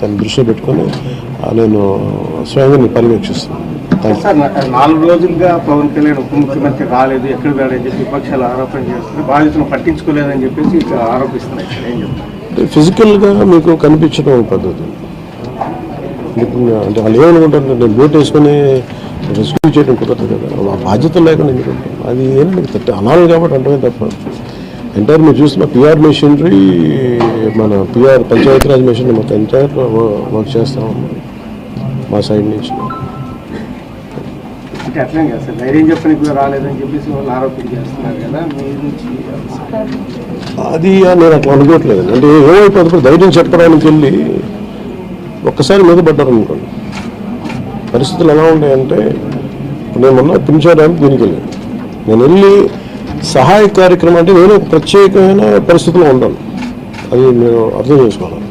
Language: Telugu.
దాన్ని దృష్టిలో పెట్టుకొని నేను స్వయంగా నేను పర్యవేక్షిస్తాను థ్యాంక్ సార్ నా- నాలుగు రోజులుగా పవన్ కళ్యాణ్ ఉప ముఖ్యమంత్రి రాలేదు ఎక్కడ వెళ్ళని చెప్పి విపక్షాలు ఆరోపణ చేస్తున్నారు. బాధితులను పట్టించుకోలేదని చెప్పేసి ఆరోపిస్తున్నాయి ఫిజికల్గా మీకు కనిపించడం పద్ధతి. అంటే వాళ్ళు ఏమనుకుంటారు నేను బోట్ వేసుకొని రెస్క్యూ చేయడం కుదరదు కదా. ఆ బాధ్యత లేకుండా ఎందుకు ఉంటాం? అది మీకు తట్ట అనాలి కాబట్టి అంటే తప్ప. ఎంటైర్ మీరు చూసిన పిఆర్ మెషినరీ మన పిఆర్ పంచాయతీరాజ్ మెషినరీ మొత్తం ఎంటైర్ వర్క్ చేస్తా. ఉన్నాం మా సైడ్ నుంచి. అంటే అట్లే కదా సార్ ధైర్యం చెప్పని కూడా రాలేదని చెప్పేసి వాళ్ళు ఆరోపణ చేస్తున్నారు కదా మీ నుంచి అది నేను అట్లా అనుకోవట్లేదు. అంటే ఏమైపోతుంది ధైర్యం చెప్పడానికి వెళ్ళి ఒక్కసారి మీద పడ్డారు అనుకోండి. పరిస్థితులు ఎలా ఉంటాయంటే ఇప్పుడు నేను మొన్న పింఛడానికి దీనికి వెళ్ళాను. నేను వెళ్ళి సహాయ కార్యక్రమం అంటే నేను ఒక ప్రత్యేకమైన పరిస్థితిలో ఉండాలి. అది మీరు అర్థం చేసుకోవాలి.